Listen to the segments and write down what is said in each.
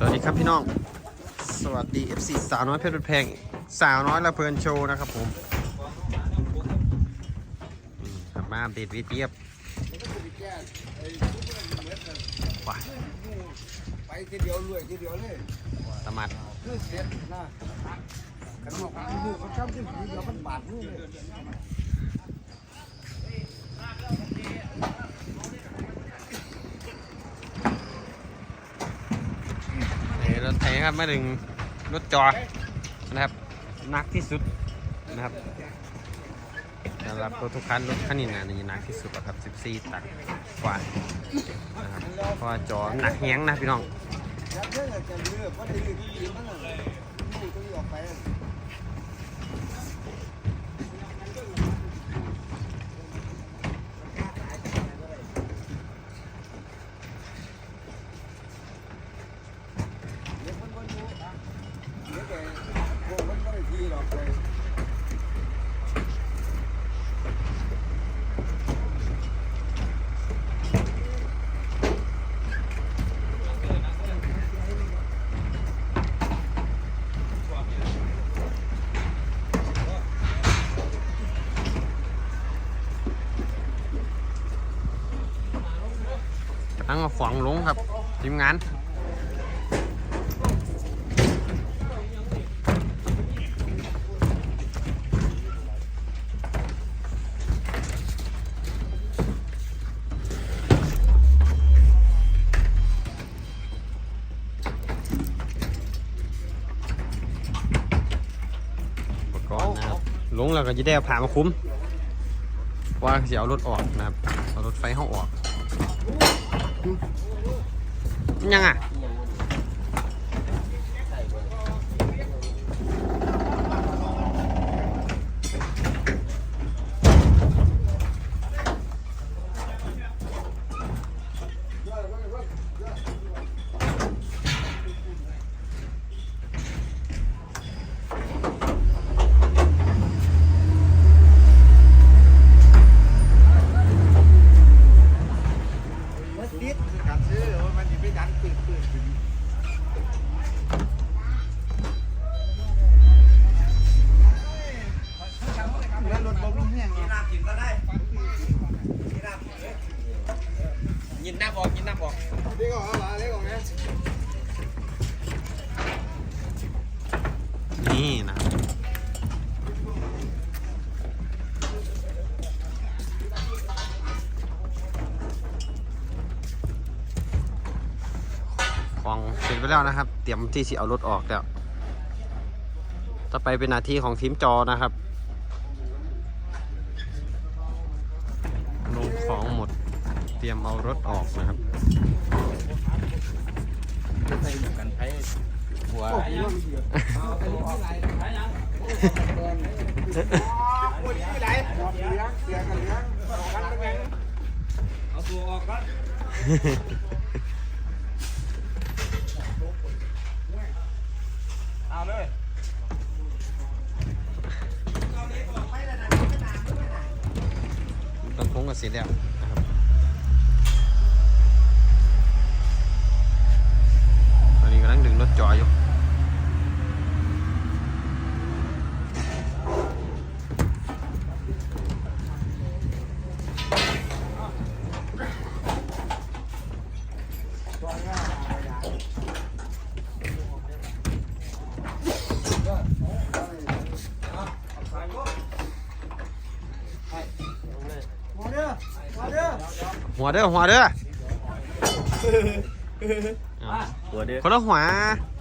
สวัสดีครับพี่น้อง สวัสดี FC สาวน้อยเพชรบุญแพง สาวน้อยละเพลินโชว์นะครับผมอืมครับมาอัปเดตวิเทียบว้าไปทีเดียวรวยทีเดียวเลยสมัดคือเสร็จนะขันหมอกลูกเขาช้ำที่ทีเดียวมันบาดมือเลย เไถครับมาถึงรถจอนะครับหนักที่สุดนะครับสำหรับรถทุกคันรถคันนี้นะนี่หนักที่สุดอะครับ 14 ตันกว่านะครับเพราะว่าจอหนักแฮงนะพี่น้อง แล้วเพื่อนจะเลือกว่าดีดีดีมันเลยลูกต้องออกไป เดี๋ยวมันก็รู้อะเดี๋ยวแกพวกมันก็ไม่ทีหรอกเลย กำลังมาฝังลงครับทีมงานอุปกรณ์นะครับลงแล้วก็จะได้ผ่ามาคุ้ม ว่าจะเอารถออกนะครับ เอารถไฟห้องออก ยังอะ มันติดการซื้อว่ามันจะไปดันปืนปืนปืนแล้วรถบำรุงแห้งเนาะ ยินน้ำออกยินน้ำออก เล็กออกเอาละเล็กออกนะ นี่นะ ของเสร็จไปแล้วนะครับ เตรียมที่สิเอารถออกแล้วต่อไปเป็นหน้าที่ของทีมจอนะครับลงของหมด เตรียมเอารถออกนะครับกันไผหัวคนนี้ไหนเลี้ยงเสียกันเลี้ยงกันเป็นไงเอาตัวออกก่อน ต้นพงก็เสร็จแล้วนะครับตอนนี้กำลังดึงรถจออยู่ มาเด้อมาเด้อ หัวเด้อหัวเด้ออ้าวหัวเด้อคนละหัว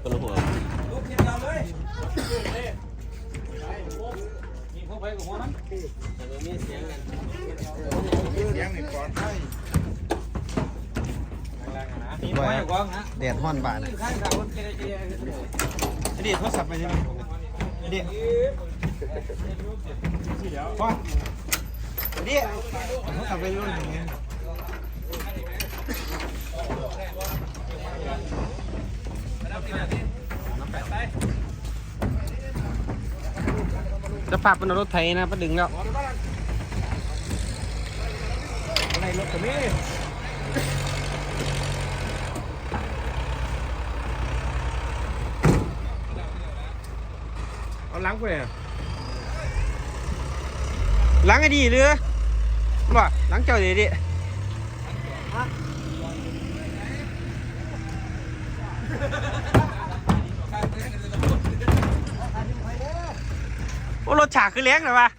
คนละหัวลูกกินเราเลยมีพวกไปกับหัวนั้นแต่เรามีเสียงกันเลี้ยงนี่ปลอดภัยมีพวกไปกองฮะแดดห้อนบาดข้างทางรถเจริญเจริญไอเดียโทรศัพท์ไปใช่ไหมไอเดียพ่อไอเดียโทรศัพท์ไปรุ่นอย่างเงี้ย จะฝากเป็นรถไทยนะประดึงแล้วอะไรรถตัวนี้เอาล้างไปเลยล้างไอ้ดีเรือบ่ล้างเจ้าดีดิ รถฉากคือแรงเหรอวะ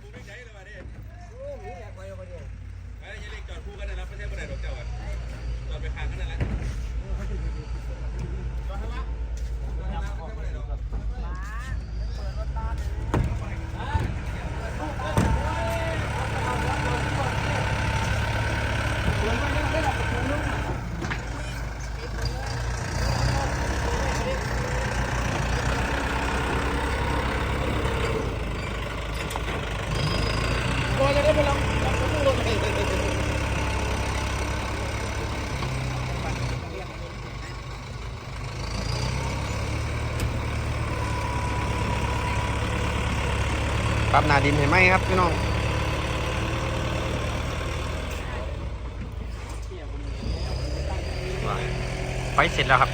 ปรับหนาดินเห็นไหมครับพี่น้องไฟเสร็จแล้วครับ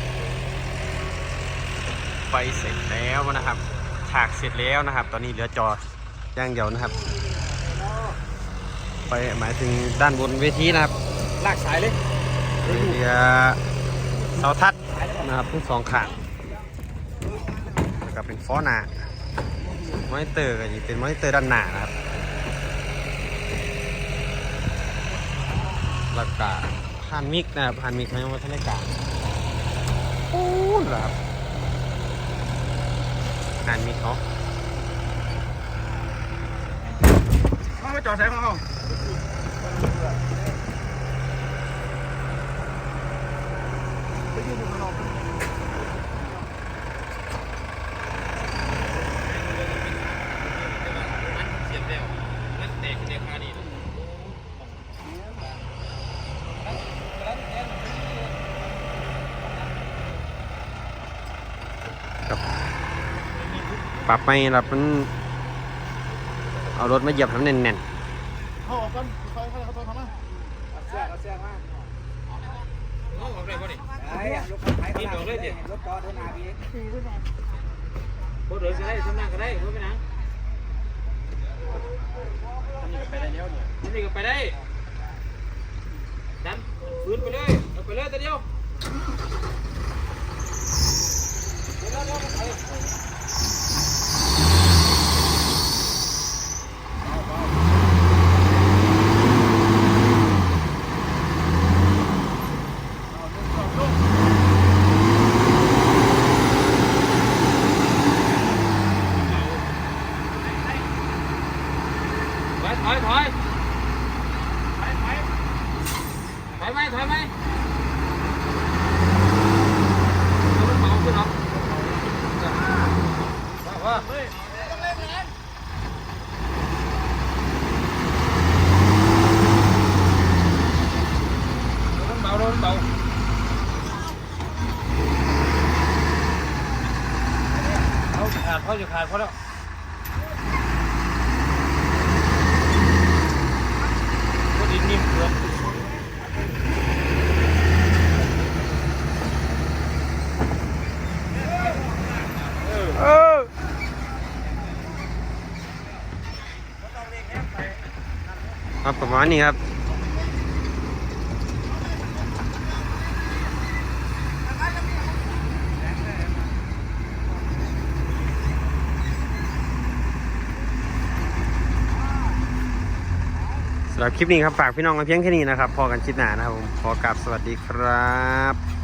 ไฟเสร็จแล้วนะครับ ฉากเสร็จแล้วนะครับ ตอนนี้เหลือจอย่างเดียวนะครับไฟหมายถึงด้านบนเวทีนะครับ ลากสายเลยเหลือเสาทัดนะครับทั้งสองข้างแล้วก็เป็นฟอหน้าม อนิเตอร์ก็จะเป็นมอนิเตอร์ด้านหน้านะครับแล้วก็ผ่านมิกนะครับผ่านมิกเขายังไม่ทันได้กางโอ้เหรอครับผ่านมิกเขามามาจอดใส่ของเขาไปยืนอยู่ข้างนอก ปรับไปแบบมัน เอารถมาเหยียบให้มันแน่นเขาออกกันเขาเขาเขาทำมาเสื้อเสื้อมาเอาออกได้บ่ดิไอ้รถไถเขาทำเลยรถจอดเดินหน้าพี่บ่เดินก็ได้ทำนั่งก็ได้บ่เป็นหยังอันนี้ก็ไปได้แล้วเนี่ยอันนี้ก็ไปได้ดันฟื้นไปเลยเอาไปเลยแต่เดียวถ อยถอยถอยถอยถอยถอยไหมถอยไหมเอามันเบาขึ้นเนาะว่าว่ามันเบามันเบาเอาขาดเขาจะขาดเขาแล้ว ก็ดินนิ่มเกิน ๆเออ ครับประมาณนี้ครับสำหรับคลิปนี้ครับ ฝากพี่น้องกันเพียงแค่นี้นะครับ พอกันคลิปหน้านะครับผม ขอกราบสวัสดีครับ